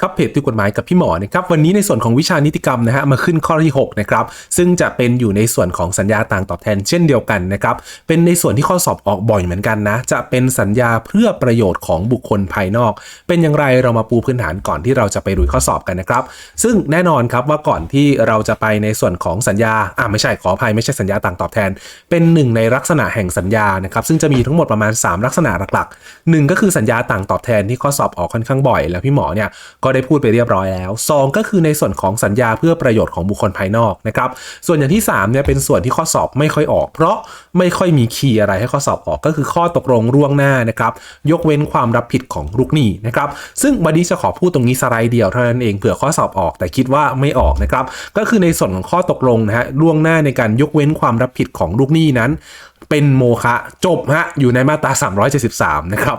ครับเพจติวกฎหมายกับพี่หมอนะครับวันนี้ในส่วนของวิชานิติกรรมนะฮะมาขึ้นข้อที่6นะครับซึ่งจะเป็นอยู่ในส่วนของสัญญาต่างตอบแทนเช่นเดียวกันนะครับเป็นในส่วนที่ข้อสอบออกบ่อยเหมือนกันนะ จะเป็นสัญญาเพื่อประโยชน์ของบุคคลภายนอก เป็นอย่างไรเรามาปูพื้นฐานก่อนที่เราจะไปรุยข้อสอบกันนะครับ ซึ่งแน่นอนครับว่าก่อนที่เราจะไปในส่วนของสัญญาอ่าไม่ใช่ขออภัยไม่ใช่สัญญาต่างตอบแทน เป็นหนึ่งในลักษณะแห่งสัญญานะครับซึ่งจะมีทั้งหมดประมาณ 3 ลักษณะหลักๆหนึ่งก็คือสัญญาต่างตอบแทนที่ข้อสอบออกค่อนข้างบ่อย แล้วพี่หมอเนี่ยก็ได้พูดไปเรียบร้อยแล้ว 2 ก็คือในส่วนของสัญญาเพื่อประโยชน์ของบุคคลภายนอกนะครับ ส่วนอย่างที่3เนี่ยเป็นส่วนที่ข้อสอบไม่ค่อยออก เพราะไม่ค่อยมีคีย์อะไรให้ข้อสอบออกก็คือข้อตกลงร่วงหน้านะครับยกเว้นความรับผิดของลูกหนี้นะครับซึ่งบัดดี้จะขอพูดตรงนี้สไลด์เดียวเท่านั้นเองเผื่อข้อสอบออก แต่คิดว่าไม่ออกนะครับก็คือในส่วนของข้อตกลงนะฮะล่วงหน้าในการยกเว้นความรับผิดของลูกหนี้นั้น เป็นโมฆะจบฮะอยู่ในมาตรา 373 นะครับ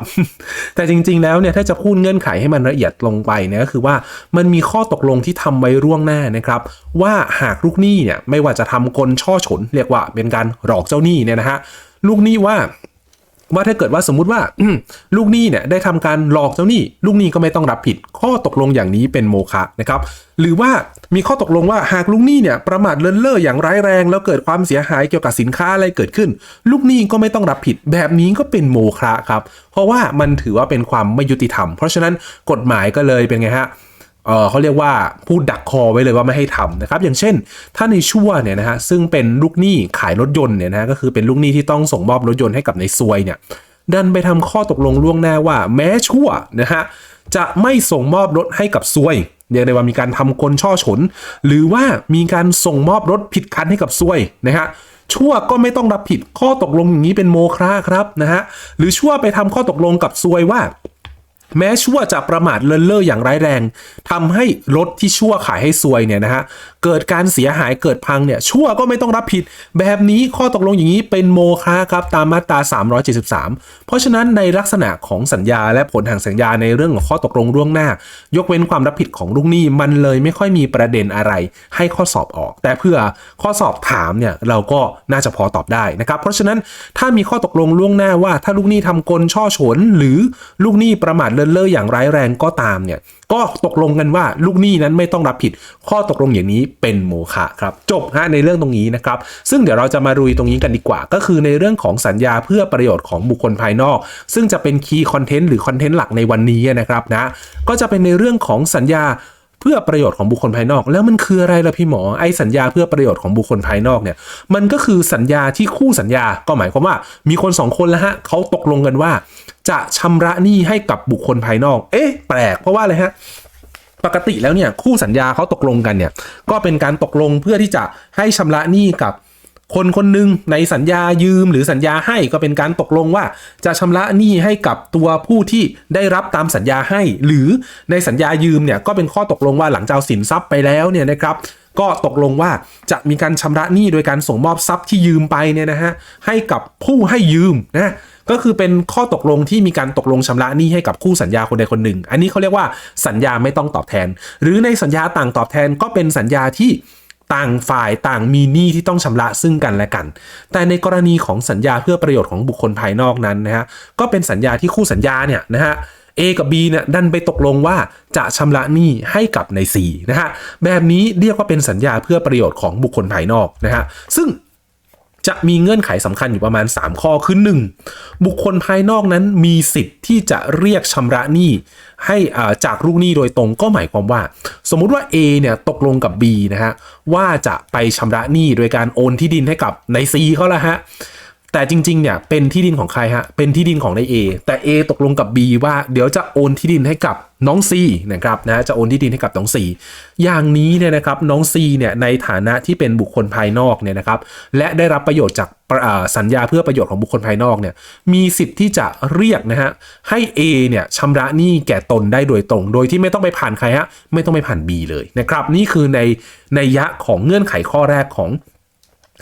แต่จริงๆแล้วเนี่ยถ้าจะพูดเงื่อนไขให้มันละเอียดลงไปเนี่ยก็คือว่ามันมีข้อตกลงที่ทำไว้ร่วงหน้านะครับว่าหากลูกหนี้เนี่ยไม่ว่าจะทำกลช่อฉน เรียกว่าเป็นการหลอกเจ้าหนี้เนี่ยนะฮะลูกหนี้ว่าว่าถ้าเกิดว่าสมมุติว่าลูกหนี้เนี่ยได้ทำการหลอกเจ้าหนี้ ลูกหนี้ก็ไม่ต้องรับผิด ข้อตกลงอย่างนี้เป็นโมฆะนะครับ หรือว่า มีข้อตกลงว่าหากลูกหนี้เนี่ยประมาทเลินเล่ออย่างร้ายแรง แล้วเกิดความเสียหายเกี่ยวกับสินค้าอะไรเกิดขึ้น ลูกหนี้ก็ไม่ต้องรับผิดแบบนี้ก็เป็นโมฆะครับ เพราะว่ามันถือว่าเป็นความไม่ยุติธรรม เพราะฉะนั้นกฎหมายก็เลยเป็นไงฮะเออเขาเรียกว่าพูดดักคอไว้เลยว่าไม่ให้ทำนะครับ อย่างเช่น ถ้าในชั่วเนี่ยนะฮะซึ่งเป็นลูกหนี้ขายรถยนต์เนี่ยนะก็คือเป็นลูกหนี้ที่ต้องส่งมอบรถยนต์ให้กับในซวยเนี่ยดันไปทำข้อตกลงล่วงหน้าว่า แม้ชั่วนะฮะจะไม่ส่งมอบรถให้กับซวย เรียกได้ว่ามีการทำกลช่อฉน หรือว่ามีการส่งมอบรถผิดคันให้กับซวยนะฮะชั่วก็ไม่ต้องรับผิดข้อตกลงอย่างนี้เป็นโมฆะครับนะฮะหรือชั่วไปทำข้อตกลงกับซวยว่า แม้ชั่วจะประมาทเลินเล่ออย่างร้ายแรงทำให้รถที่ชั่วขายให้ซวยเนี่ยนะฮะ เกิดการเสียหายเกิดพังเนี่ยชั่วก็ไม่ต้องรับผิด แบบนี้ข้อตกลงอย่างนี้เป็นโมฆะครับตามมาตรา 373 เพราะฉะนั้นในลักษณะของสัญญาและผลทางสัญญาในเรื่องของข้อตกลงล่วงหน้า ยกเว้นความรับผิดของลูกหนี้มันเลยไม่ค่อยมีประเด็นอะไร ให้ข้อสอบออก แต่เพื่อข้อสอบถามเนี่ยเราก็น่าจะพอตอบได้นะครับ เพราะฉะนั้นถ้ามีข้อตกลงล่วงหน้าว่า ถ้าลูกหนี้ทำกลช่อฉนหรือลูกหนี้ประมาทเลินเล่ออย่างร้ายแรงก็ตามเนี่ย ก็ตกลงกันว่าลูกหนี้นั้นไม่ต้องรับผิด ข้อตกลงอย่างนี้เป็นโมฆะครับ จบฮะในเรื่องตรงนี้นะครับ ซึ่งเดี๋ยวเราจะมารุยตรงนี้กันดีกว่า ก็คือในเรื่องของสัญญาเพื่อประโยชน์ของบุคคลภายนอก ซึ่งจะเป็นคีย์คอนเทนต์หรือคอนเทนต์หลักในวันนี้นะครับนะก็จะเป็นในเรื่องของสัญญา เพื่อประโยชน์ของบุคคลภายนอก แล้วมันคืออะไรล่ะพี่หมอไอ้สัญญาเพื่อประโยชน์ของบุคคลภายนอกเนี่ยมันก็คือสัญญาที่คู่สัญญาก็หมายความว่า มีคนสองคนแล้วฮะเขาตกลงกันว่า จะชำระหนี้ให้กับบุคคลภายนอก เอ๊ะ แปลกเพราะว่าอะไรฮะปกติแล้วเนี่ยคู่สัญญาเขาตกลงกันเนี่ยก็เป็นการตกลงเพื่อที่จะให้ชำระหนี้กับ คนคนหนึ่งในสัญญายืมหรือสัญญาให้ก็เป็นการตกลงว่า จะชำระหนี้ให้กับตัวผู้ที่ได้รับตามสัญญาให้ หรือในสัญญายืมเนี่ยก็เป็นข้อตกลงว่าหลังจากสินทรัพย์ไปแล้วเนี่ยนะครับก็ตกลงว่าจะมีการชำระหนี้โดยการส่งมอบทรัพย์ที่ยืมไปเนี่ยนะฮะให้กับผู้ให้ยืมนะก็คือเป็นข้อตกลงที่มีการตกลงชำระหนี้ให้กับคู่สัญญาคนใดคนหนึ่ง อันนี้เขาเรียกว่าสัญญาไม่ต้องตอบแทน หรือในสัญญาต่างตอบแทนก็เป็นสัญญาที่ ต่างฝ่ายต่างมีหนี้ที่ต้องชำระซึ่งกันและกัน แต่ในกรณีของสัญญาเพื่อประโยชน์ของบุคคลภายนอกนั้นนะฮะก็เป็นสัญญาที่คู่สัญญาเนี่ยนะฮะ A กับ B เนี่ยดันไปตกลงว่าจะชำระหนี้ให้กับใน C นะฮะแบบนี้เรียกว่าเป็นสัญญาเพื่อประโยชน์ของบุคคลภายนอกนะฮะซึ่ง จะมีเงื่อนไขสำคัญอยู่ประมาณ 3 ข้อคือ 1. บุคคลภายนอกนั้นมีสิทธิ์ที่จะเรียกชำระหนี้ให้อ่าจากลูกหนี้โดยตรงก็หมายความว่า สมมุติว่า A เนี่ยตกลงกับ B นะฮะว่าจะไปชำระหนี้โดยการโอนที่ดินให้กับใน C เขาละฮะ แต่จริงๆเนี่ยเป็นที่ดินของใครฮะเป็นที่ดินของนาย A แต่ A ตกลงกับ B ว่าเดี๋ยวจะโอนที่ดินให้กับน้อง C นะครับนะจะโอนที่ดินให้กับน้อง C อย่างนี้เนี่ยนะครับน้อง C เนี่ยในฐานะที่เป็นบุคคลภายนอกเนี่ยนะครับและได้รับประโยชน์จากสัญญาเพื่อประโยชน์ของบุคคลภายนอกเนี่ยมีสิทธิ์ที่จะเรียกนะฮะให้ A เนี่ยชำระหนี้แก่ตนได้โดยตรง โดยที่ไม่ต้องไปผ่านใครฮะไม่ต้องไปผ่าน B เลยนะครับนี่คือในในยะของเงื่อนไขข้อแรกของ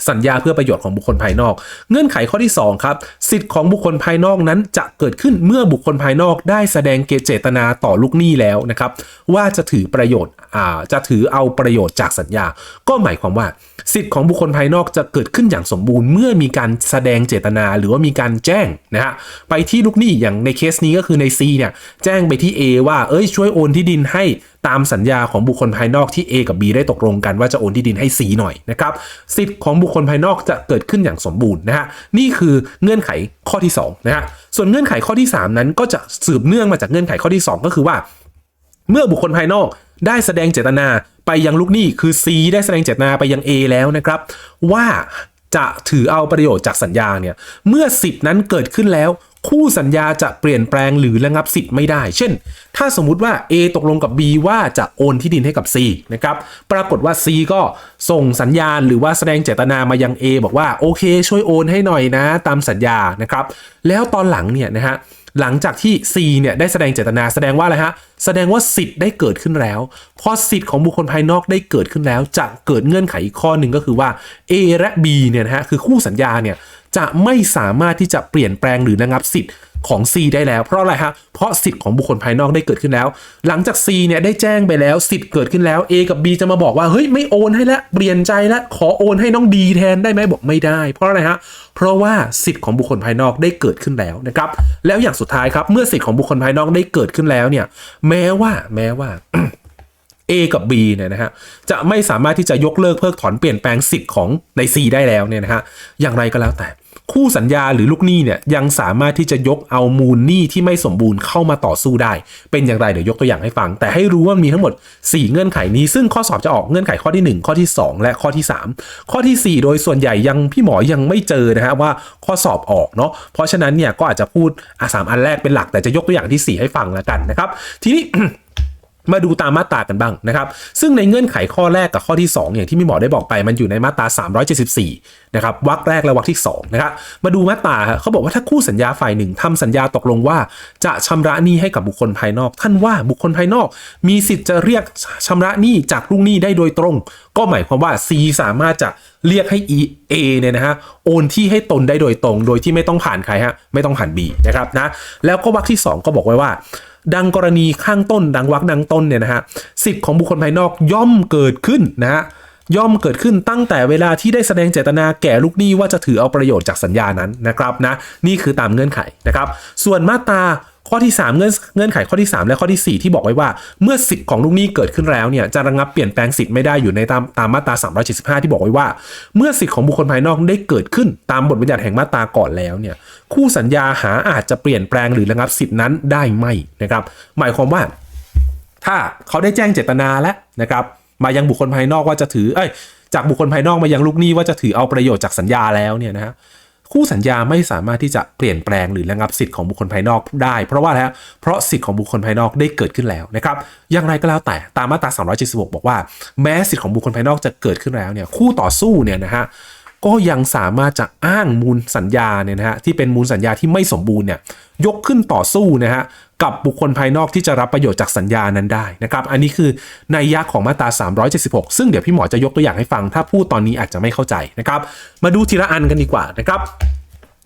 สัญญาเพื่อประโยชน์ของบุคคลภายนอก เงื่อนไขข้อที่2ครับสิทธิ์ของบุคคลภายนอกนั้นจะเกิดขึ้นเมื่อบุคคลภายนอกได้แสดงเกเจตนาต่อลูกหนี้แล้วนะครับว่าจะถือประโยชน์อ่าจะถือเอาประโยชน์จากสัญญา ก็หมายความว่า สิทธิ์ของบุคคลภายนอกจะเกิดขึ้นอย่างสมบูรณ์เมื่อมีการแสดงเจตนาหรือว่ามีการแจ้งนะฮะไปที่ลูกหนี้อย่างในเคสนี้ก็คือใน C เนี่ยแจ้งไปที่ A ว่าเอ้ยช่วยโอนที่ดินให้ ตามสัญญาของบุคคลภายนอกที่ A กับ B ได้ตกลงกันว่าจะโอนที่ดินให้ C หน่อยนะครับสิทธิ์ของบุคคลภายนอกจะเกิดขึ้นอย่างสมบูรณ์นะฮะนี่คือเงื่อนไขข้อที่2นะฮะส่วนเงื่อนไขข้อที่ 3 นั้นก็จะสืบเนื่องมาจากเงื่อนไขข้อที่ 2 ก็คือว่า เมื่อบุคคลภายนอกได้แสดงเจตนาไปยังลูกหนี้คือ C ได้แสดงเจตนาไปยัง A แล้วนะครับ ว่าจะถือเอาประโยชน์จากสัญญาเนี่ยเมื่อสิทธินั้นเกิดขึ้นแล้ว คู่สัญญาจะเปลี่ยนแปลงหรือระงับสิทธิ์ไม่ได้ เช่น ถ้าสมมุติว่า A ตกลงกับ B ว่าจะโอนที่ดินให้กับ C นะครับ ปรากฏว่า C ก็ส่งสัญญาณหรือว่าแสดงเจตนามายัง A บอกว่าโอเค ช่วยโอนให้หน่อยนะ ตามสัญญา นะครับ แล้วตอนหลังเนี่ยนะฮะ หลังจากที่ C เนี่ยได้แสดงเจตนาแสดงว่าอะไรฮะ แสดงว่าสิทธิ์ได้เกิดขึ้นแล้ว พอสิทธิ์ของบุคคลภายนอกได้เกิดขึ้นแล้ว จะเกิดเงื่อนไขอีกข้อหนึ่งก็คือว่า A และ B เนี่ยนะฮะ คือคู่สัญญาเนี่ย จะไม่สามารถที่จะเปลี่ยนแปลงหรือระงับสิทธิ์ของ C ได้แล้ว เพราะอะไรฮะ เพราะสิทธิ์ของบุคคลภายนอกได้เกิดขึ้นแล้ว หลังจาก C เนี่ยได้แจ้งไปแล้วสิทธิ์เกิดขึ้นแล้ว A กับ B จะมาบอกว่าเฮ้ยไม่โอนให้ล้วเปลี่ยนใจล้วขอโอนให้น้องดีแทนได้ไหมบอกไม่ได้ เพราะอะไรฮะเพราะว่าสิทธิ์ของบุคคลภายนอกได้เกิดขึ้นแล้วนะครับแล้วอย่างสุดท้ายครับเมื่อสิทธิ์ของบุคคลภายนอกได้เกิดขึ้นแล้วเนี่ยแม้ว่าแม้ว่า A กับ B เนี่ยนะฮะจะไม่สามารถที่จะยกเลิกเพิกถอนเปลี่ยนแปลงสิทธิ์ของใน C ได้แล้วเนี่ยนะฮะอย่างไรก็แล้วแต่ คู่สัญญาหรือลูกหนี้เนี่ยยังสามารถที่จะยกเอามูลหนี้ที่ไม่สมบูรณ์เข้ามาต่อสู้ได้ เป็นอย่างไรเดี๋ยวยกตัวอย่างให้ฟัง แต่ให้รู้ว่ามีทั้งหมด 4 เงื่อนไขนี้ ซึ่งข้อสอบจะออกเงื่อนไขข้อที่ 1 ข้อที่ 2 และข้อที่ 3 ข้อทีสี่4 โดยส่วนใหญ่ยังพี่หมอยังไม่เจอนะฮะว่าข้อสอบออกเนาะเพราะฉะนั้นเนี่ยก็อาจจะพูดอะสามอันแรกเป็นหลัก แต่จะยกตัวอย่างที่ 4 ให้ฟังแล้วกันนะครับทีนี้ มาดูตามมาตรากันบ้างนะครับ ซึ่งในเงื่อนไขข้อแรกกับข้อที่ 2 อย่างที่พี่หมอได้บอกไป มันอยู่ในมาตรา 374 นะครับวรรคแรกและวรรคที่2นะครับมาดูมาตราเขาบอกว่าถ้าคู่สัญญาฝ่ายหนึ่งทำสัญญาตกลงว่า จะชำระหนี้ให้กับบุคคลภายนอก ท่านว่าบุคคลภายนอก มีสิทธิ์จะเรียกชำระหนี้จากลูกหนี้ได้โดยตรง ก็หมายความว่า C สามารถจะเรียกให้ E A เนี่ยนะฮะโอนที่ให้ตนได้โดยตรง โดยที่ไม่ต้องผ่านใครฮะไม่ต้องผ่าน B นะครับนะแล้วก็วรรคที่ 2 ก็บอกไว้ว่า ดังกรณีข้างต้น ดังวรรคดังต้นเนี่ยนะฮะสิทธิ์ของบุคคลภายนอกย่อมเกิดขึ้นนะฮะย่อมเกิดขึ้นตั้งแต่เวลาที่ได้แสดงเจตนาแก่ลูกหนี้ว่าจะถือเอาประโยชน์จากสัญญานั้นนะครับนะนี่คือตามเงื่อนไขนะครับ ส่วนมาตราข้อที่ 3 เงื่อนเงื่อนไขข้อที่ 3 และข้อที่ 4 ที่บอกไว้ว่า เมื่อสิทธิ์ของลูกหนี้เกิดขึ้นแล้วเนี่ยจะระงับเปลี่ยนแปลงสิทธิ์ไม่ได้อยู่ในตามตามมาตรา375 ที่บอกไว้ว่า เมื่อสิทธิ์ของบุคคลภายนอกได้เกิดขึ้นตามบทบัญญัติแห่งมาตราก่อนแล้วเนี่ย คู่สัญญาหาอาจจะเปลี่ยนแปลงหรือระงับสิทธินั้นได้ไหมนะครับ หมายความว่า ถ้าเขาได้แจ้งเจตนาแล้วนะครับ มายังบุคคลภายนอกว่าจะถือเอ้ยจากบุคคลภายนอกมายังลูกหนี้ว่าจะถือเอาประโยชน์จากสัญญาแล้วเนี่ยนะฮะคู่สัญญาไม่สามารถที่จะเปลี่ยนแปลงหรือระงับสิทธิ์ของบุคคลภายนอกได้ เพราะว่าอะไรเพราะสิทธิ์ของบุคคลภายนอกได้เกิดขึ้นแล้วนะครับ อย่างไรก็แล้วแต่ตามมาตรา376 บอกว่า แม้สิทธิ์ของบุคคลภายนอกจะเกิดขึ้นแล้วเนี่ยคู่ต่อสู้เนี่ยนะฮะ ก็ยังสามารถจะอ้างมูลสัญญาเนี่ยนะฮะที่เป็นมูลสัญญาที่ไม่สมบูรณ์เนี่ยยกขึ้นต่อสู้นะฮะกับบุคคลภายนอกที่จะรับประโยชน์จากสัญญานั้นได้นะครับ อันนี้คือในยะของมาตรา 376 ซึ่งเดี๋ยวพี่หมอจะยกตัวอย่างให้ฟัง ถ้าพูดตอนนี้อาจจะไม่เข้าใจนะครับ มาดูทีละอันกันดีกว่านะครับ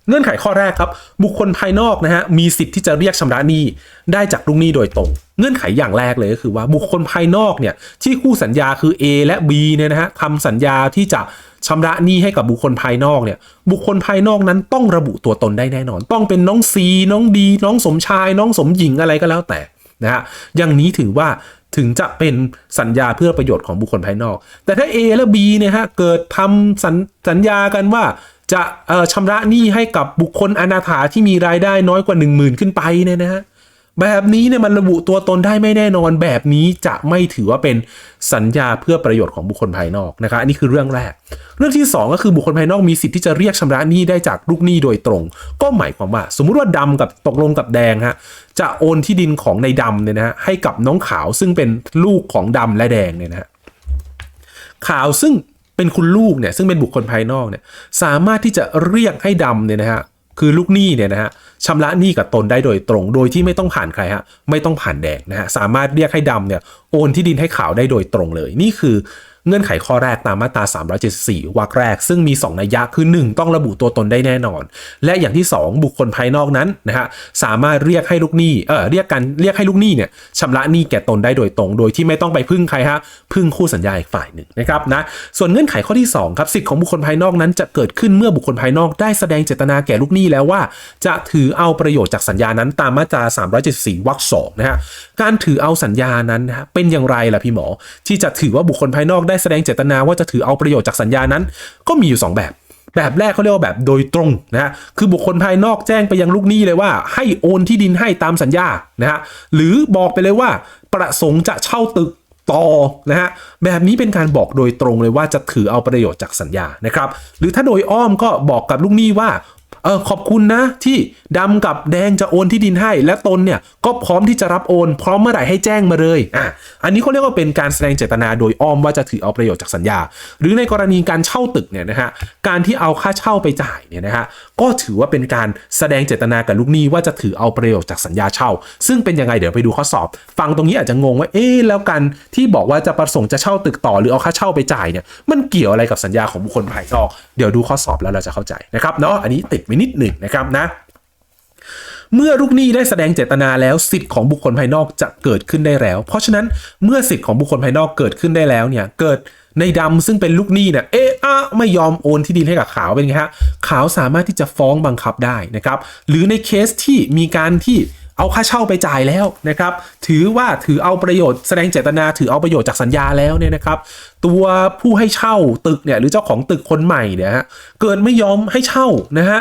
เงื่อนไขข้อแรกครับ บุคคลภายนอกนะฮะมีสิทธิ์ที่จะเรียกชำระหนี้ได้จากลูกหนี้โดยตรง เงื่อนไขอย่างแรกเลยก็คือว่าบุคคลภายนอกเนี่ยที่คู่สัญญาคือ A และ B เนี่ยนะฮะทำสัญญาที่จะชำระหนี้ให้กับบุคคลภายนอกเนี่ย บุคคลภายนอกนั้นต้องระบุตัวตนได้แน่นอน ต้องเป็นน้องซีน้องดีน้องสมชาย น้องสมหญิงอะไรก็แล้วแต่นะฮะอย่างนี้ถือว่าถึงจะเป็นสัญญาเพื่อประโยชน์ของบุคคลภายนอก แต่ถ้า A และ B เนี่ยฮะเกิดทำสัญสัญญากันว่าจะเอ่อชำระหนี้ให้กับบุคคลอนาถาที่มีรายได้น้อยกว่า 1 0,000 ขึ้นไปเนี่ยนะฮะ แบบนี้เนี่ยมันระบุตัวตนได้ไม่แน่นอนแบบนี้จะไม่ถือว่าเป็นสัญญาเพื่อประโยชน์ของบุคคลภายนอกนะครับอันนี้คือเรื่องแรก เรื่องที่ 2 ก็คือบุคคลภายนอกมีสิทธิ์ที่จะเรียกชำระหนี้ได้จากลูกหนี้โดยตรง ก็หมายความว่า สมมุติว่าดำกับตกลงกับแดงฮะจะโอนที่ดินของในดำเนี่ยนะฮะให้กับน้องขาวซึ่งเป็นลูกของดำและแดงเนี่ยนะฮะขาวซึ่งเป็นคุณลูกเนี่ยซึ่งเป็นบุคคลภายนอกเนี่ยสามารถที่จะเรียกให้ดำเนี่ยนะฮะ คือลูกหนี้เนี่ยนะฮะชำระหนี้กับตนได้โดยตรง โดยที่ไม่ต้องผ่านใครฮะไม่ต้องผ่านแดงนะฮะสามารถเรียกให้ดำเนี่ยโอนที่ดินให้ขาวได้โดยตรงเลย นี่คือ เงื่อนไขข้อแรกตามมาตรา 374วรรคแรก ซึ่งมี 2 นัยยะคือ 1 ต้องระบุตัวตนได้แน่นอน และอย่างที่ 2 บุคคลภายนอกนั้นนะฮะสามารถเรียกให้ลูกหนี้เออเรียกกันเรียกให้ลูกหนี้เนี่ยชำระหนี้แก่ตนได้โดยตรง โดยที่ไม่ต้องไปพึ่งใครฮะพึ่งคู่สัญญาอีกฝ่ายหนึ่งนะครับนะส่วนเงื่อนไขข้อที่2ครับสิทธิของบุคคลภายนอกนั้นจะเกิดขึ้นเมื่อบุคคลภายนอกได้แสดงเจตนาแก่ลูกหนี้แล้วว่า จะถือเอาประโยชน์จากสัญญานั้นตามมาตรา 374วรรคสองนะฮะการถือเอาสัญญานั้นนะฮะเป็นอย่างไรล่ะพี่หมอ ที่จะถือว่าบุคคลภายนอกได้แสดงเจตนาว่าจะถือเอาประโยชน์จากสัญญานั้น ก็มีอยู่ 2 แบบ แบบแรกเขาเรียกว่าแบบโดยตรงนะฮะคือบุคคลภายนอกแจ้งไปยังลูกหนี้เลยว่า ให้โอนที่ดินให้ตามสัญญานะฮะหรือบอกไปเลยว่าประสงค์จะเช่าตึกต่อนะฮะแบบนี้เป็นการบอกโดยตรงเลยว่าจะถือเอาประโยชน์จากสัญญานะครับ หรือถ้าโดยอ้อมก็บอกกับลูกหนี้ว่า เออขอบคุณนะ ที่ดำกับแดงจะโอนที่ดินให้ และตนเนี่ยก็พร้อมที่จะรับโอน พร้อมเมื่อไหร่ให้แจ้งมาเลยอะอันนี้เขาเรียกว่าเป็นการแสดงเจตนาโดยอ้อมว่าจะถือเอาประโยชน์จากสัญญา หรือในกรณีการเช่าตึกเนี่ยนะฮะการที่เอาค่าเช่าไปจ่ายเนี่ยนะฮะก็ถือว่าเป็นการแสดงเจตนากับลูกหนี้ว่าจะถือเอาประโยชน์จากสัญญาเช่า ซึ่งเป็นยังไงเดี๋ยวไปดูข้อสอบ ฟังตรงนี้อาจจะงงว่าเอ๊แล้วกันที่บอกว่าจะประสงค์จะเช่าตึกต่อหรือเอาค่าเช่าไปจ่ายเนี่ยมันเกี่ยวอะไรกับสัญญาของบุคคลภายนอก เดี๋ยวดูข้อสอบแล้วเราจะเข้าใจนะครับเนาะอันนี้ติดไนิดหนึ่งนะครับนะเมื่อลูกหนี้ได้แสดงเจตนาแล้วสิทธิ์ของบุคคลภายนอกจะเกิดขึ้นได้แล้ว เพราะฉะนั้นเมื่อสิทธิ์ของบุคคลภายนอกเกิดขึ้นได้แล้วเนี่ยเกิดในดำซึ่งเป็นลูกหนี้เนี่ยเอะอะไม่ยอมโอนที่ดินให้กับขาวเป็นไงฮะขาวสามารถที่จะฟ้องบังคับได้นะครับ หรือในเคสที่มีการที่เอาค่าเช่าไปจ่ายแล้วนะครับ ถือว่าถือเอาประโยชน์แสดงเจตนาถือเอาประโยชน์จากสัญญาแล้วเนี่ยนะครับ ตัวผู้ให้เช่าตึกเนี่ยหรือเจ้าของตึกคนใหม่เนี่ยฮะเกิดไม่ยอมให้เช่านะฮะ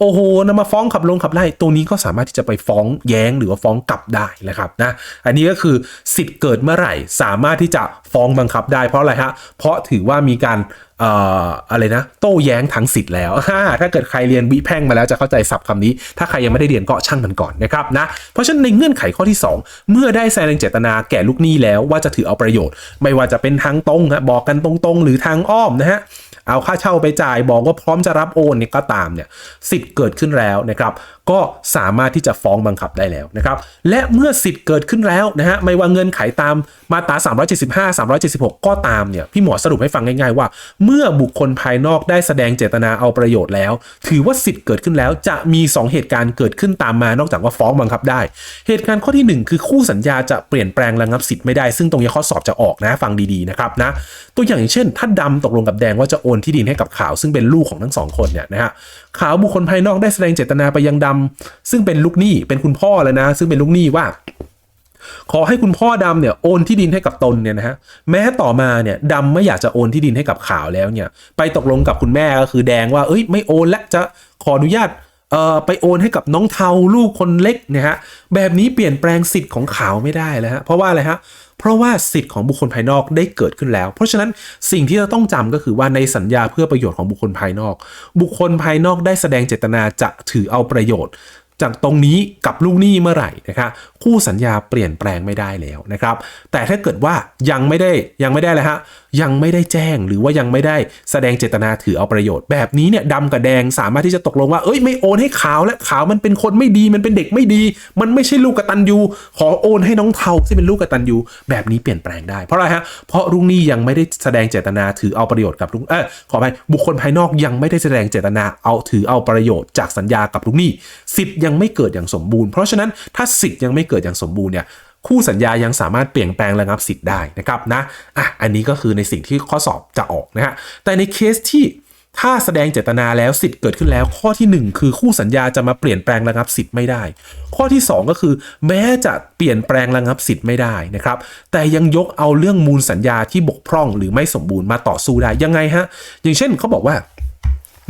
โอ้โหนำมาฟ้องขับลงขับไล่ตัวนี้ก็สามารถที่จะไปฟ้องแย้งหรือว่าฟ้องกลับได้นะครับนะอันนี้ก็คือสิทธิ์เกิดเมื่อไหร่สามารถที่จะฟ้องบังคับได้เพราะอะไรฮะเพราะถือว่ามีการเอ่ออะไรนะ โต้แย้งทางสิทธิ์แล้ว ถ้าเกิดใครเรียนวิแพ่งมาแล้วจะเข้าใจศัพท์คำนี้ ถ้าใครยังไม่ได้เรียนก็ช่างมันก่อนนะครับนะ เพราะฉะนั้นในเงื่อนไขข้อที่ 2 เมื่อได้แสดงเจตนาแก่ลูกหนี้แล้วว่าจะถือเอาประโยชน์ ไม่ว่าจะเป็นทางตรงฮะบอกกันตรงๆ หรือทางอ้อมนะฮะ เอาค่าเช่าไปจ่ายบอกว่าพร้อมจะรับโอนเนี่ยก็ตามเนี่ยสิทธิ์เกิดขึ้นแล้วนะครับ ก็สามารถที่จะฟ้องบังคับได้แล้วนะครับ และเมื่อสิทธิ์เกิดขึ้นแล้วนะฮะไม่ว่าเงินไขตามมาตรา375 376 ก็ตามเนี่ยพี่หมอสรุปให้ฟังง่ายๆว่า เมื่อบุคคลภายนอกได้แสดงเจตนาเอาประโยชน์แล้ว ถือว่าสิทธิ์เกิดขึ้นแล้วจะมี 2 เหตุการณ์เกิดขึ้นตามมานอกจากว่าฟ้องบังคับได้ เหตุการณ์ข้อที่ 1 คือคู่สัญญาจะเปลี่ยนแปลงระงับสิทธิ์ไม่ได้ซึ่งตรงนี้ข้อสอบจะออกนะฟังดีๆนะครับนะตัวอย่างเช่น ถ้าดำตกลงกับแดงว่าจะโอนที่ดินให้กับขาว ซึ่งเป็นลูกของทั้งสองคนเนี่ยนะฮะขาวบุคคลภายนอกได้แสดงเจตนาไปยังดำซึ่งเป็นลูกหนี้เป็นคุณพ่อเลยนะ ซึ่งเป็นลูกหนี้ว่าขอให้คุณพ่อดำเนี่ยโอนที่ดินให้กับตนเนี่ยนะฮะแม้ต่อมาเนี่ยดำไม่อยากจะโอนที่ดินให้กับขาวแล้วเนี่ยไปตกลงกับคุณแม่ก็คือแดงว่าเอ้ยไม่โอนและจะขออนุญาตเอ่อไปโอนให้กับน้องเทาลูกคนเล็กเนี่ยฮะแบบนี้เปลี่ยนแปลงสิทธิ์ของขาวไม่ได้แล้วฮะเพราะว่าอะไรฮะ เพราะว่าสิทธิ์ของบุคคลภายนอกได้เกิดขึ้นแล้ว เพราะฉะนั้นสิ่งที่เราต้องจำก็คือว่าในสัญญาเพื่อประโยชน์ของบุคคลภายนอก บุคคลภายนอกได้แสดงเจตนาจะถือเอาประโยชน์จากตรงนี้กับลูกหนี้เมื่อไหร่นะครับคู่สัญญาเปลี่ยนแปลงไม่ได้แล้วนะครับ แต่ถ้าเกิดว่ายังไม่ได้ยังไม่ได้เลยฮะ ยังไม่ได้แจ้งหรือว่ายังไม่ได้แสดงเจตนาถือเอาประโยชน์ แบบนี้เนี่ยดำกับแดงสามารถที่จะตกลงว่าเอ้ยไม่โอนให้ขาวและขาวมันเป็นคนไม่ดีมันเป็นเด็กไม่ดี มันไม่ใช่ลูกกตัญญูขอโอนให้น้องเทาที่เป็นลูกกตัญญูแบบนี้เปลี่ยนแปลงได้เพราะอะไรฮะเพราะลูกหนี้ยังไม่ได้แสดงเจตนาถือเอาประโยชน์กับลูกเออขอไปบุคคลภายนอกยังไม่ได้แสดงเจตนาเอาถือเอาประโยชน์จากสัญญากับลูกหนี้สิทธิ์ยังไม่เกิดอย่างสมบูรณ์ เพราะฉะนั้นถ้าสิทธิ์ยังไม่เกิดอย่างสมบูรณ์เนี่ย คู่สัญญายังสามารถเปลี่ยนแปลงระงับสิทธิ์ได้นะครับนะอะอันนี้ก็คือในสิ่งที่ข้อสอบจะออกนะฮะแต่ในเคสที่ถ้าแสดงเจตนาแล้วสิทธิ์เกิดขึ้นแล้ว ข้อที่ 1 คือคู่สัญญาจะมาเปลี่ยนแปลงระงับสิทธิ์ไม่ได้ ข้อที่ 2 ก็คือ แม้จะเปลี่ยนแปลงระงับสิทธิ์ไม่ได้นะครับ แต่ยังยกเอาเรื่องมูลสัญญาที่บกพร่องหรือไม่สมบูรณ์มาต่อสู้ได้ยังไงฮะอย่างเช่นเขาบอกว่า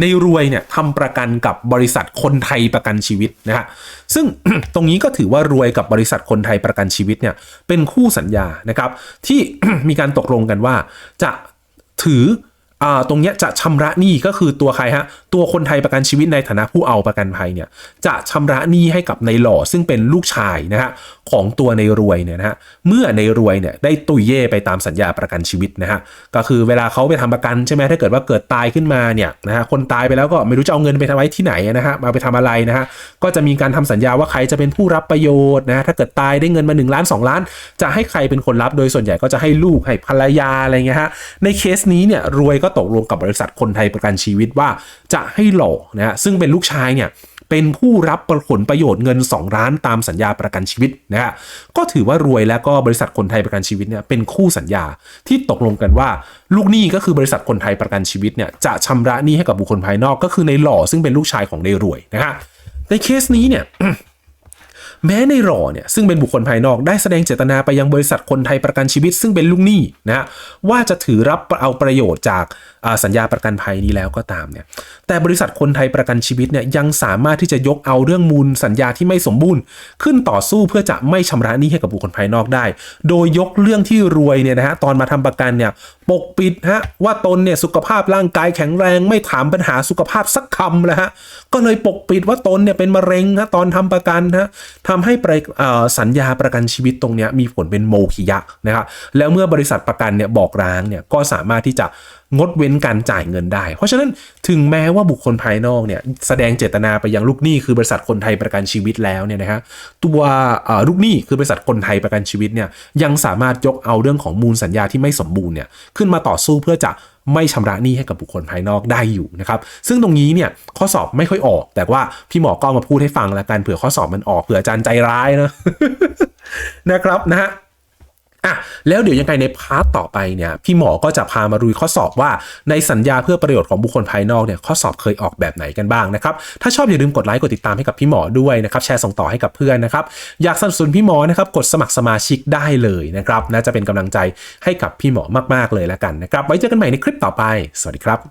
ในรวยเนี่ยทำประกันกับบริษัทคนไทยประกันชีวิตนะฮะซึ่งตรงนี้ก็ถือว่ารวยกับบริษัทคนไทยประกันชีวิตเนี่ยเป็นคู่สัญญานะครับ ที่มีการตกลงกันว่าจะถืออตรงเนี้ยจะชำระหนี้ก็คือตัวใครฮะ ตัวคนไทยประกันชีวิตในฐานะผู้เอาประกันภัยเนี่ยจะชำระหนี้ให้กับในหล่อซึ่งเป็นลูกชายนะฮะของตัวในรวยเนี่ยนะฮะเมื่อในรวยเนี่ยได้ตุยเย่ไปตามสัญญาประกันชีวิตนะฮะก็คือเวลาเขาไปทำประกันใช่ไหมถ้าเกิดว่าเกิดตายขึ้นมาเนี่ยนะฮะคนตายไปแล้วก็ไม่รู้จะเอาเงินไปทำไว้ที่ไหนนะฮะมาไปทำอะไรนะฮะก็จะมีการทำสัญญาว่าใครจะเป็นผู้รับประโยชน์นะถ้าเกิดตายได้เงินมา1ล้าน2ล้าน จะให้ใครเป็นคนรับโดยส่วนใหญ่ก็จะให้ลูกให้ภรรยาอะไรเงี้ยฮะในเคสนี้เนี่ยรวยก็ตกลงกับบริษัทคนไทยประกันชีวิตว่า จะให้หล่อนะซึ่งเป็นลูกชายเนี่ยเป็นผู้รับผลประโยชน์เงิน 2 ล้านตามสัญญาประกันชีวิตนะฮะก็ถือว่ารวยแล้วก็บริษัทคนไทยประกันชีวิตเนี่ยเป็นคู่สัญญาที่ตกลงกันว่า ลูกหนี้ก็คือบริษัทคนไทยประกันชีวิตเนี่ยจะชำระหนี้ให้กับบุคคลภายนอกก็คือในหล่อซึ่งเป็นลูกชายของในรวยนะฮะในเคสนี้เนี่ย แม้ในหล่อเนี่ยซึ่งเป็นบุคคลภายนอกได้แสดงเจตนาไปยังบริษัทคนไทยประกันชีวิต ซึ่งเป็นลูกหนี้นะฮะว่าจะถือรับเอาประโยชน์จากสัญญาประกันภัยนี้แล้วก็ตามเนี่ยแต่บริษัทคนไทยประกันชีวิตเนี่ยยังสามารถที่จะยกเอาเรื่องมูลสัญญาที่ไม่สมบูรณ์ ขึ้นต่อสู้เพื่อจะไม่ชำระหนี้ให้กับบุคคลภายนอกได้ โดยยกเรื่องที่รวยเนี่ยนะฮะตอนมาทำประกันเนี่ยปกปิดฮะว่าตนเนี่ยสุขภาพร่างกายแข็งแรงไม่ถามปัญหาสุขภาพสักคำเลยฮะก็เลยปกปิดว่าตนเนี่ยเป็นมะเร็งฮะตอนทำประกันฮะทำให้สัญญาประกันชีวิตตรงนี้มีผลเป็นโมฆิยะนะครับแล้วเมื่อบริษัทประกันเนี่ยบอกร้างเนี่ยก็สามารถที่จะงดเว้นการจ่ายเงินได้ เพราะฉะนั้นถึงแม้ว่าบุคคลภายนอกเนี่ยแสดงเจตนาไปยังลูกหนี้คือบริษัทคนไทยประกันชีวิตแล้วเนี่ยนะฮะตัวลูกหนี้คือบริษัทคนไทยประกันชีวิตเนี่ยยังสามารถยกเอาเรื่องของมูลสัญญาที่ไม่สมบูรณ์เนี่ยขึ้นมาต่อสู้เพื่อจะไม่ชำระหนี้ให้กับบุคคลภายนอกได้อยู่นะครับ ซึ่งตรงนี้เนี่ยข้อสอบไม่ค่อยออก แต่ว่าพี่หมอก็เอามาพูดให้ฟังแล้วกันเผื่อข้อสอบมันออกเผื่ออาจารย์ใจร้ายนะนะครับนะฮะ อะแล้วเดี๋ยวยังไงในพาร์ทต่อไปเนี่ยพี่หมอก็จะพามารุยข้อสอบว่า ในสัญญาเพื่อประโยชน์ของบุคคลภายนอกเนี่ยข้อสอบเคยออกแบบไหนกันบ้างนะครับถ้าชอบอย่าลืมกดไลค์กดติดตามให้กับพี่หมอด้วยนะครับแชร์ส่งต่อให้กับเพื่อนนะครับอยากสนับสนุนพี่หมอนะครับกดสมัครสมาชิกได้เลยนะครับน่าจะเป็นกำลังใจให้กับพี่หมอมากๆเลยแล้วกันนะครับไว้เจอกันใหม่ในคลิปต่อไป สวัสดีครับ